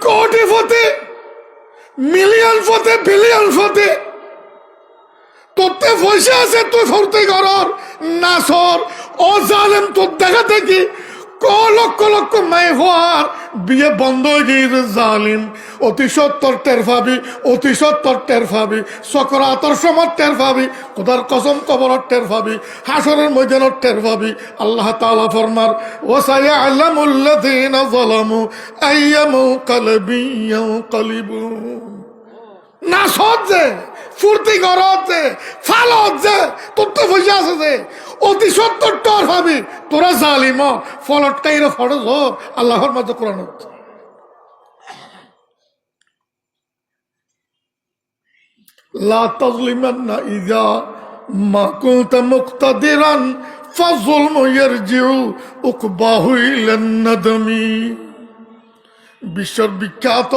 কোটি ফতে, মিলিয়ন ফতে, বিলিয়ন ফতে তোরতে পয়সা আছে তুই ফরতে করর না সর ও জালেম তোর দেখা দেখি ক লক্ষ লক্ষ মাই হওয়ার বিয়ে বন্ধ হয়ে গিয়েছে, জালিম। অতি সত্তর টের পাবি, অতি সত্তর টের পাবি। সকরাতর সময় টের পাবি কোদার কসম কবরত টের পাবি, হাসরের ময়দানত টের পাবি। আল্লাহ তাআলা ফরমার ওসায়া আল্লামুল্লাযীনা যালামু আইয়ামু কালবি ইয়ানকালিবুন না সহজে ফুর্তি করতে ফালত যে তোর তো পয়সা আছে যে অতি সত্তর টর ভাবি তোরা জালিম ফলট কাইরে ফরজ হোক আল্লাহর মধ্যে কোরআন لا تظلمن إذا ما كنت مقتدرا فالظلم يرجع عقباه إلى الندم বিশ্বর বিখ্যাত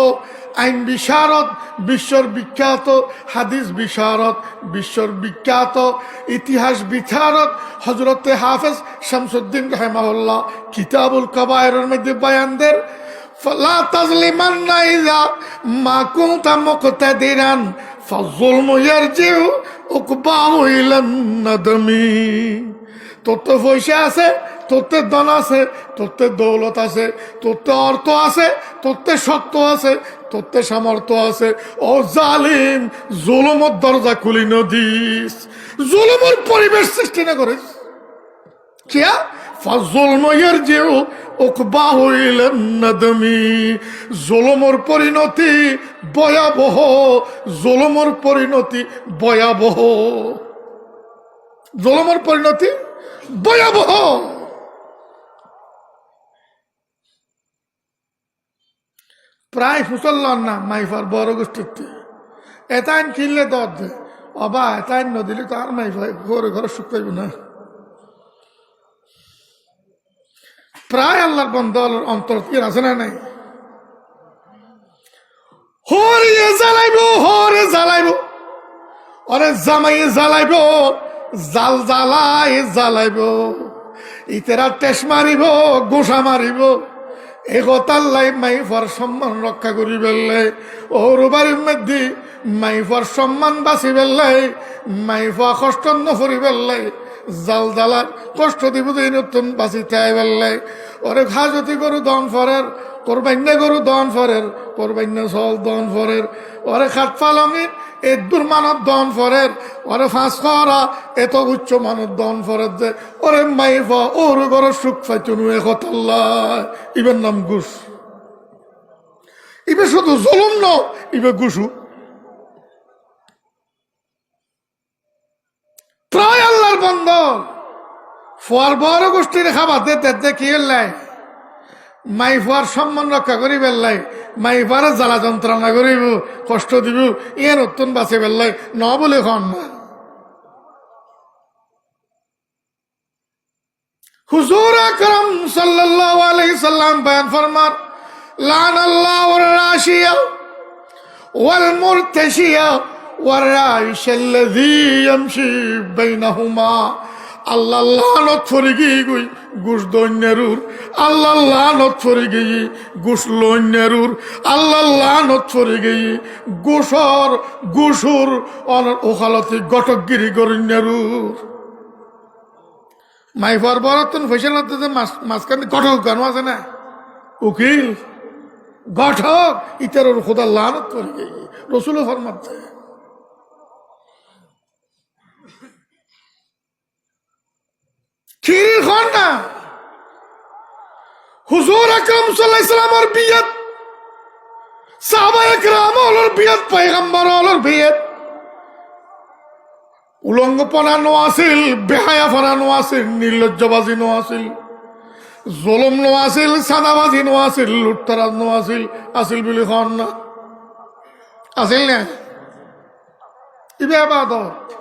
আইন বিশারদ, বিশ্বর বিখ্যাত হাদিস বিশারদ, বিশ্বর বিখ্যাত ইতিহাস বিশারদ হজরতে হাফেজ শামসুদ্দিন রহমাউল্লাহ কিতাবুল কবায়ের মধ্যে বয়ানদের লা তাজলিমান্না ইযা মা কুনতা মুকতাদিরান ফাযুলমু ইয়ারজিউ উকবাহু ইলান নাদমি। তোর পয়সা আছে তোরতে ধন আছে তোরতে দৌলত আছে তোরতে অর্থ আছে তোরতে সত্য আছে, তোরতে সামর্থ্য আছে। ও জালিম জুলুমর দরজা খুলি নদিস। জুলুমের পরিবেশ সৃষ্টি না করিস। কিয়া ফাজুলম ইয়ারজিউ উকবাহ ইলা নাদমি। জুলুমের পরিণতি ভয়াবহ, জুলুমের পরিণতি ভয়াবহ। জুলুমের পরিণতি ভয়াবহ। প্রায় ফুসল্লার না মাইফার বড় গোষ্ঠীতে। এতাইন কিনলে দর দে। অবা এতাইন নদিলে তো আর মাইফাই ঘরে ঘরে সুখ পাইব না। প্রায় আল্লাহর বন্ধ অন্তর কি আছে না নাই? হরে জ্বালাইব হরে জ্বালাইব। অরে জামাইয়ে জ্বালাইব, জাল জ্বালাই জ্বালাইব। ইতেরা টেস মারিব, গোসা মারিব। এগতাল্লাই মাইফার সম্মান রক্ষা করি বেললে ওর বাড়ির মধ্যে মাইফার সম্মান বাঁচি বেললাই মাইফা কষ্ট নফরি বেললে জাল জালার কষ্ট দিব নতুন বাঁচি তাই বেললে ওরে খাজতি গরু দম ফরের কোরবান্য গরু দন ফরের কোরবান্য সল দন ফরের। ওরে খাট পালঙির এদুর মানত দন ফরের। ওরে ফাঁস করা এত উচ্চ মানত দন ফরের যে। ওরে মাইফা ওর গর সুখ পাইতুনু একতাল্লাহ ইবের নাম ঘুষ ইবে শুধু জলুম ন, ইবে ঘুষু প্রায় আল্লাহর বন্ধ ফোয়ার বড় গোষ্ঠীর খাবার তেতে কি এলাই মাই ফুয়ার সম্মান রক্ষা করি বেললাই মাই ফুয়ার জ্বালা যন্ত্রণা করিব, কষ্ট দিব ইয়ে নতুন বাঁচে বেললাই ন বলে খন না। হুজুর আকরম সাল্লাল্লাহু আলাইহি সাল্লাম বয়ান ফরমার লান আল্লাহ ওয়ার রাশিয়া ওয়াল মুরতাশিয়া ওয়ার রাইশ আল্লাযী ইয়ামশি বাইনাহুমা। আল্লাহ লানত ফরি গিয়ে গুই গুস দৈন্যরুর আল্লাহ লানত ফরি গিয়ে গুস লৈন্যরুর আল্লাহ লানত ফরি গিয়ে গুসর গুসুর অন ওখালতি গটকগিরি গরিন্যরুর মাইফার বরতন ফেসেল মাঝখানে গঠক গান আছে না? উকিল গঠক ইতার খোদা লানত ফরি গিয়ে। রসুল ফরমাতে। খিরি খন না? হুজুর আকরম সাল্লামের বিয়াত সাহাবা একরাম হলোর বিয়াত পয়গম্বর হলোর বিয়াত। উলঙ্গ পনানো আছিল বেহায়া ফনানো আছিল, নির্লজ্জবাজি নো আছিল, জলম নো আছিল, সাদাবাজি নো আছিল, লুটতারাজ নো আছিল আছিল বুলি খন না? আছিল না? ইবে আবাদত।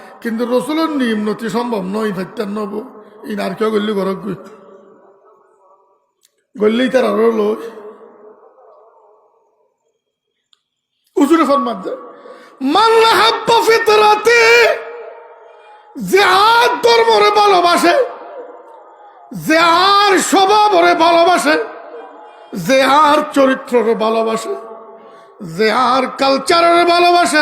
কিন্তু রসুলের নিম্নতি সম্ভব নয় ফাইতার নব। ই আর কেউ গল্লি ঘরক গই গল্লি তার আরও লই। উজুরে ফরমাত দেয়, মান হাব্বা ফিতরাতে যে আর ধর্মরে ভালোবাসে যে আর স্বভাবরে ভালোবাসে যে আর চরিত্ররে ভালোবাসে যে আর কালচারের ভালোবাসে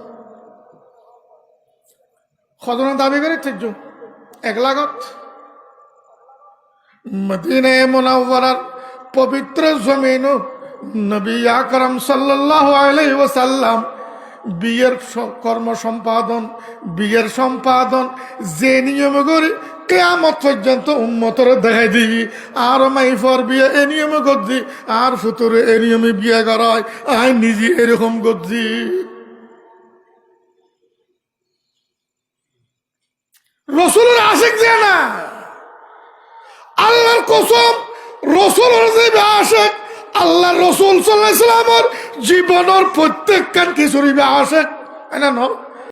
খদনা দাবি ঠিক এক লাগত। মদিনে মোনাওয়ারার পবিত্র জমিন নবী আকরম সাল্লাহ আলাইহি ওয়াসাল্লাম বিয়ের কর্ম সম্পাদন, বিয়ের সম্পাদন যে নিয়ম করে কেয়ামত পর্যন্ত উন্মতর দেখাই দিই আর মাইফর বিয়ে এ নিয়মে করছি, আর ফুতুরে এ নিয়মে বিয়ে করায় আই নিজে এরকম করছি। রসুলের আশেক যে না। আল্লাহর কসম, রসুলের যে আশেক আল্লাহ রসুল সাল্লাহ ইসলামর জীবনের প্রত্যেক কান কিছুরই আশেক না ন